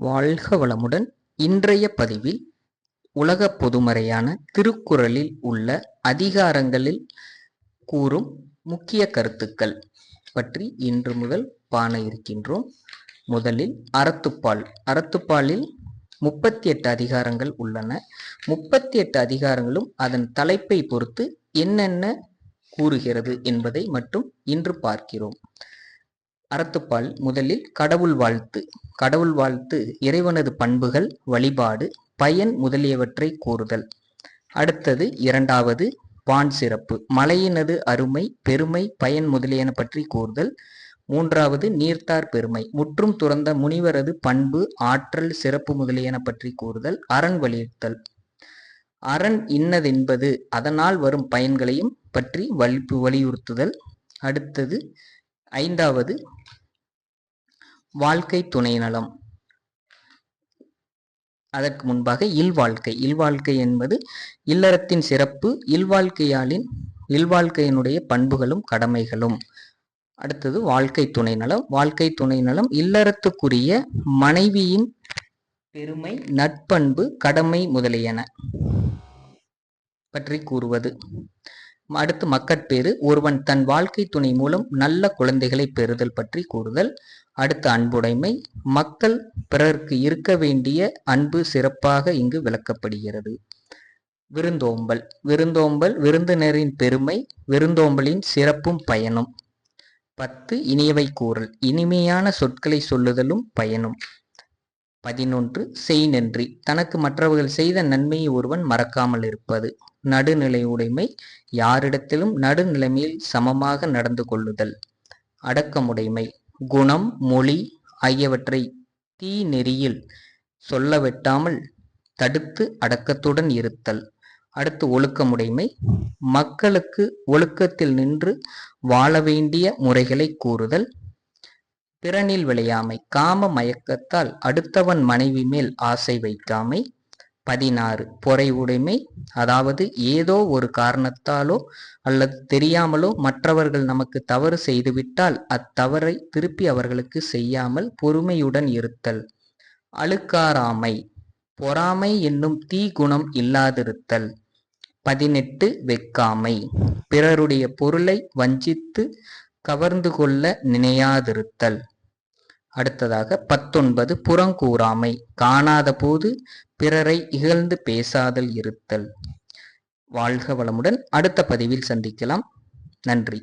வாழ்க வளமுடன். இன்றைய பதிவில் உலக பொதுமறையான திருக்குறளில் உள்ள அதிகாரங்களில் கூறும் முக்கிய கருத்துக்கள் பற்றி இன்று முதல் காண இருக்கின்றோம். முதலில் அறத்துப்பால். அறத்துப்பாலில் முப்பத்தி எட்டு அதிகாரங்கள் உள்ளன. முப்பத்தி எட்டு அதிகாரங்களும் அதன் தலைப்பை பொறுத்து என்னென்ன கூறுகிறது என்பதை மட்டும் இன்று பார்க்கிறோம். அறத்துப்பால் முதலில் கடவுள் வாழ்த்து. கடவுள் வாழ்த்து இறைவனது பண்புகள் வழிபாடு பயன் முதலியவற்றை கூறுதல். அடுத்தது இரண்டாவது வான் சிறப்பு. மலையினது அருமை பெருமை பயன் முதலியன பற்றி கூறுதல். மூன்றாவது நீர்த்தார் பெருமை. முற்றும் துறந்த முனிவரது பண்பு ஆற்றல் சிறப்பு முதலியன பற்றி கூறுதல். அரண் வலியுறுத்தல். அரண் இன்னதென்பது அதனால் வரும் பயன்களையும் பற்றி வலி வலியுறுத்துதல். அடுத்தது ஐந்தாவது வாழ்க்கை துணை நலம் அதற்கு முன்பாக இல்வாழ்க்கை. இல்வாழ்க்கை என்பது இல்லறத்தின் சிறப்பு இல்வாழ்க்கையாளின் இல்வாழ்க்கையினுடைய பண்புகளும் கடமைகளும். அடுத்தது வாழ்க்கை துணை நலம் வாழ்க்கை துணை நலம் இல்லறத்துக்குரிய மனைவியின் பெருமை நட்பண்பு கடமை முதலியன பற்றி கூறுவது. அடுத்து மக்கட்பேறு. ஒருவன் தன் வாழ்க்கை துணை மூலம் நல்ல குழந்தைகளை பெறுதல் பற்றி கூறுதல். அடுத்து அன்புடைமை. மக்கள் பிறருக்கு இருக்க வேண்டிய அன்பு சிறப்பாக இங்கு விளக்கப்படுகிறது. விருந்தோம்பல். விருந்தோம்பல் விருந்தினரின் பெருமை விருந்தோம்பலின் சிறப்பும் பயனும். பத்து இனியவை கூறல். இனிமையான சொற்களை சொல்லுதலும் பயனும். பதினொன்று செய் நன்றி. தனக்கு மற்றவர்கள் செய்த நன்மையை ஒருவன் மறக்காமல் இருப்பது. நடுநிலை உடைமை யாரிடத்திலும் நடுநிலைமையில் சமமாக நடந்து கொள்ளுதல். அடக்கமுடைமை குணம் மொழி ஆகியவற்றை தீ நெறியில் சொல்ல வெட்டாமல் தடுத்து அடக்கத்துடன் இருத்தல். அடுத்து ஒழுக்கமுடைமை மக்களுக்கு ஒழுக்கத்தில் நின்று வாழ வேண்டிய முறைகளை கூறுதல். பிறனில் விளையாமை காம மயக்கத்தால் அடுத்தவன் மனைவி மேல் ஆசை வைக்காமை. பதினாறு பொறை உடைமை அதாவது ஏதோ ஒரு காரணத்தாலோ அல்லது தெரியாமலோ மற்றவர்கள் நமக்கு தவறு செய்துவிட்டால் அத்தவறை திருப்பி அவர்களுக்கு செய்யாமல் பொறுமையுடன் இருத்தல். அழுக்காராமை பொறாமை என்னும் தீ குணம் இல்லாதிருத்தல். பதினெட்டு வெக்காமை பிறருடைய பொருளை வஞ்சித்து கவர்ந்து கொள்ள நினையாதிருத்தல். அடுத்ததாக பத்தொன்பது புறங்கூறாமை காணாத போது பிறரை இகழ்ந்து பேசாதல் இருத்தல். வாழ்க வளமுடன். அடுத்த பதிவில் சந்திக்கலாம். நன்றி.